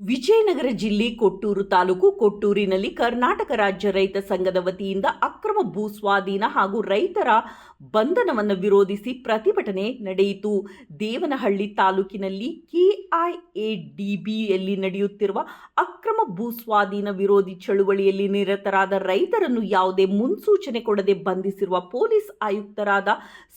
ವಿಜಯನಗರ ಜಿಲ್ಲೆ ಕೊಟ್ಟೂರು ತಾಲೂಕು ಕೊಟ್ಟೂರಿನಲ್ಲಿ ಕರ್ನಾಟಕ ರಾಜ್ಯ ರೈತ ಸಂಘದ ವತಿಯಿಂದ ಅಕ್ರಮ ಭೂ ಸ್ವಾಧೀನ ಹಾಗೂ ರೈತರ ಬಂಧನವನ್ನು ವಿರೋಧಿಸಿ ಪ್ರತಿಭಟನೆ ನಡೆಯಿತು. ದೇವನಹಳ್ಳಿ ತಾಲೂಕಿನಲ್ಲಿ ಕೆಐಎಡಿಬಿಯಲ್ಲಿ ನಡೆಯುತ್ತಿರುವ ಅಕ್ರಮ ಭೂ ಸ್ವಾಧೀನ ವಿರೋಧಿ ಚಳುವಳಿಯಲ್ಲಿ ನಿರತರಾದ ರೈತರನ್ನು ಯಾವುದೇ ಮುನ್ಸೂಚನೆ ಕೊಡದೆ ಬಂಧಿಸಿರುವ ಪೊಲೀಸ್ ಆಯುಕ್ತರಾದ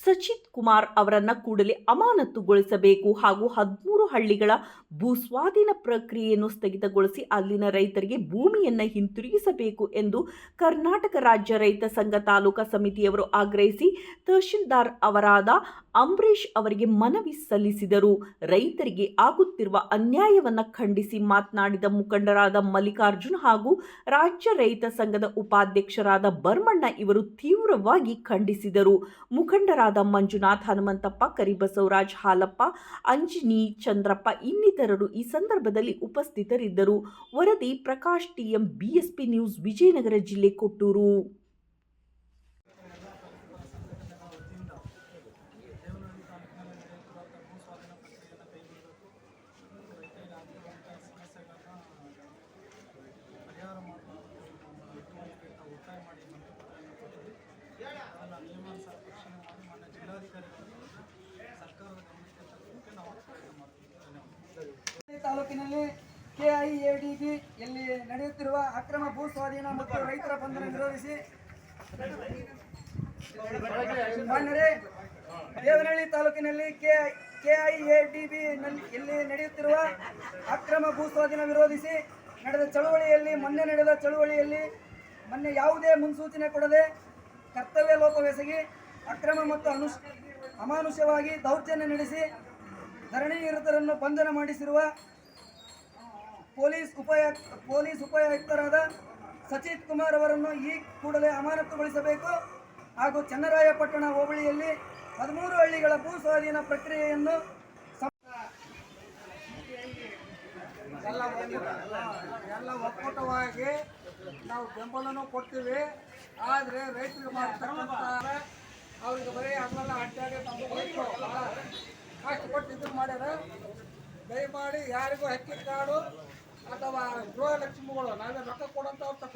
ಸಚಿತ್ ಕುಮಾರ್ ಅವರನ್ನು ಕೂಡಲೇ ಅಮಾನತುಗೊಳಿಸಬೇಕು ಹಾಗೂ ಹದಿಮೂರು ಹಳ್ಳಿಗಳ ಭೂ ಸ್ವಾಧೀನ ಪ್ರಕ್ರಿಯೆಯನ್ನು ಸ್ಥಗಿತಗೊಳಿಸಿ ಅಲ್ಲಿನ ರೈತರಿಗೆ ಭೂಮಿಯನ್ನು ಹಿಂತಿರುಗಿಸಬೇಕು ಎಂದು ಕರ್ನಾಟಕ ರಾಜ್ಯ ರೈತ ಸಂಘ ತಾಲೂಕಾ ಸಮಿತಿಯವರು ಆಗ್ರಹಿಸಿ ತಹಶೀಲ್ದಾರ್ ಅವರಾದ ಅಂಬರೀಶ್ ಅವರಿಗೆ ಮನವಿ ಸಲ್ಲಿಸಿದರು. ರೈತರಿಗೆ ಆಗುತ್ತಿರುವ ಅನ್ಯಾಯವನ್ನು ಖಂಡಿಸಿ ಮಾತನಾಡಿದ ಮುಖಂಡರಾದ ಮಲ್ಲಿಕಾರ್ಜುನ್ ಹಾಗೂ ರಾಜ್ಯ ರೈತ ಸಂಘದ ಉಪಾಧ್ಯಕ್ಷರಾದ ಬರ್ಮಣ್ಣ ಇವರು ತೀವ್ರವಾಗಿ ಖಂಡಿಸಿದರು. ಮುಖಂಡರಾದ ಮಂಜುನಾಥ್ ಹನುಮಂತಪ್ಪ, ಕರಿಬಸವರಾಜ್ ಹಾಲಪ್ಪ, ಅಂಜಿನಿ ಚಂದ್ರಪ್ಪ ಇನ್ನಿತರರು ಈ ಸಂದರ್ಭದಲ್ಲಿ ಉಪಸ್ಥಿತರಿದ್ದರು. ವರದಿ Prakash TM BSP news Vijayanagara ಜಿಲ್ಲೆ ಕೊಟ್ಟೂರು. ತಾಲೂಕಿನಲ್ಲಿ ಕೆಐಎಡಿಬಿ ಇಲ್ಲಿ ನಡೆಯುತ್ತಿರುವ ಅಕ್ರಮ ಭೂ ಸ್ವಾಧೀನ ಮತ್ತು ರೈತರ ಬಂಧನ ವಿರೋಧಿಸಿ ದೇವನಹಳ್ಳಿ ತಾಲೂಕಿನಲ್ಲಿ ಕೆಐಎಡಿಬಿ ಇಲ್ಲಿ ನಡೆಯುತ್ತಿರುವ ಅಕ್ರಮ ಭೂ ಸ್ವಾಧೀನ ವಿರೋಧಿಸಿ ನಡೆದ ಚಳುವಳಿಯಲ್ಲಿ, ಮೊನ್ನೆ ನಡೆದ ಚಳುವಳಿಯಲ್ಲಿ ಮೊನ್ನೆ ಯಾವುದೇ ಮುನ್ಸೂಚನೆ ಕೊಡದೆ ಕರ್ತವ್ಯ ಲೋಪವೆಸಗಿ ಅಕ್ರಮ ಮತ್ತು ಅನುಷ್ ಅಮಾನುಷವಾಗಿ ದೌರ್ಜನ್ಯ ನಡೆಸಿ ಧರಣಿ ನಿರತರನ್ನು ಬಂಧನ ಮಾಡಿಸಿರುವ ಪೊಲೀಸ್ ಉಪಾಯುಕ್ತ ಪೊಲೀಸ್ ಉಪಾಯುಕ್ತರಾದ ಸಚಿತ್ ಕುಮಾರ್ ಅವರನ್ನು ಈ ಕೂಡಲೇ ಅಮಾನತುಗೊಳಿಸಬೇಕು. ಹಾಗೂ ಚನ್ನರಾಯಪಟ್ಟಣ ಹೋಬಳಿಯಲ್ಲಿ ಹದಿಮೂರು ಹಳ್ಳಿಗಳ ಭೂ ಸ್ವಾಧೀನ ಪ್ರಕ್ರಿಯೆಯನ್ನು ಎಲ್ಲ ಒಕ್ಕೂಟವಾಗಿ ನಾವು ಬೆಂಬಲನೂ ಕೊಡ್ತೀವಿ. ಆದರೆ ರೈತರಿಗೆ ಮಾಡ್ತಕ್ಕಂಥ ಅವ್ರಿಗೆ ಬರೀ ಅದನ್ನೆಲ್ಲ ಅಡ್ಡಾಡಿ ಭಾಳ ಕಷ್ಟಪಟ್ಟು ಇದು ಮಾಡ್ಯಾರ. ದಯಮಾಡಿ ಯಾರಿಗೂ ಹಕ್ಕಿ ಕಾಡು ಅಥವಾ ಗೃಹಲಕ್ಷ್ಮಿಗಳು ನಾವೇ ರೊಕ್ಕ ಕೊಡಂತ ಅವ್ರ ತಕ್ಕ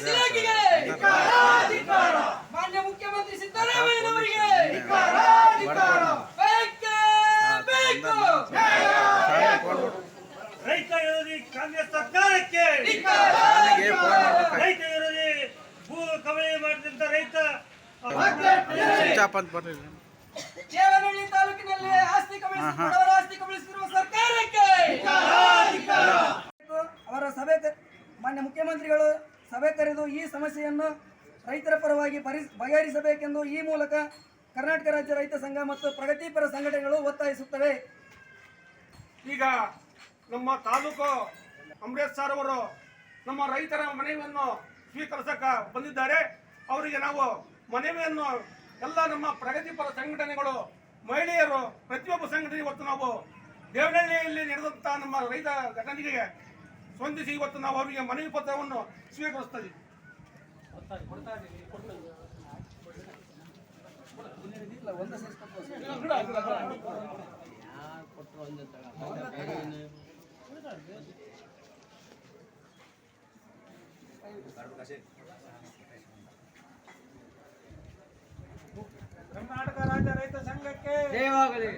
ಇಲಾಖೆಗೆ. ಮಾನ್ಯ ಮುಖ್ಯಮಂತ್ರಿ ಸಿದ್ದರಾಮಯ್ಯನವರಿಗೆ ಬೇಕೇ ಬೇಕು. ರೈತ ವಿರೋಧಿ ಕಾಂಗ್ರೆಸ್ ಸರ್ಕಾರಕ್ಕೆ. ರೈತ ವಿರೋಧಿ ಭೂ ಕಬಳಿ ಮಾಡಿದಂತ ರೈತ. ದೇವನಹಳ್ಳಿ ತಾಲೂಕಿನಲ್ಲಿ ಆಸ್ತಿ ಕಬಳಿಸಿ ಬಡವರ ಆಸ್ತಿ ಕಬಳಿಸಿರುವ ಸರ್ಕಾರಕ್ಕೆ ಅವರ ಸಭೆ ಕ- ಮಾನ್ಯ ಮುಖ್ಯಮಂತ್ರಿಗಳು ಸಭೆ ಕರೆದು ಈ ಸಮಸ್ಯೆಯನ್ನು ರೈತರ ಪರವಾಗಿ ಪರಿ ಬಗೆಹರಿಸಬೇಕೆಂದು ಈ ಮೂಲಕ ಕರ್ನಾಟಕ ರಾಜ್ಯ ರೈತ ಸಂಘ ಮತ್ತು ಪ್ರಗತಿಪರ ಸಂಘಟನೆಗಳು ಒತ್ತಾಯಿಸುತ್ತವೆ. ಈಗ ನಮ್ಮ ತಾಲೂಕು ಅಂಬರೀಶ್ ಸರ್ ಅವರು ನಮ್ಮ ರೈತರ ಮನವಿಯನ್ನು ಸ್ವೀಕರಿಸಕ ಬಂದಿದ್ದಾರೆ. ಅವರಿಗೆ ನಾವು ಮನವಿಯನ್ನು ಎಲ್ಲ ನಮ್ಮ ಪ್ರಗತಿಪರ ಸಂಘಟನೆಗಳು, ಮಹಿಳೆಯರು, ಪ್ರತಿಯೊಬ್ಬ ಸಂಘಟನೆ ಇವತ್ತು ನಾವು ದೇವನಹಳ್ಳಿಯಲ್ಲಿ ನಡೆದಂತಹ ನಮ್ಮ ರೈತ ಘಟನೆಗೆ ಸ್ಪಂದಿಸಿ ಇವತ್ತು ನಾವು ಅವರಿಗೆ ಮನವಿ ಪತ್ರವನ್ನು ಸ್ವೀಕರಿಸ್ತಾ ಇದ್ದೀವಿ ಕರ್ನಾಟಕ ರಾಜ್ಯ ರೈತ ಸಂಘಕ್ಕೆ ಜಯವಾಗಲಿ.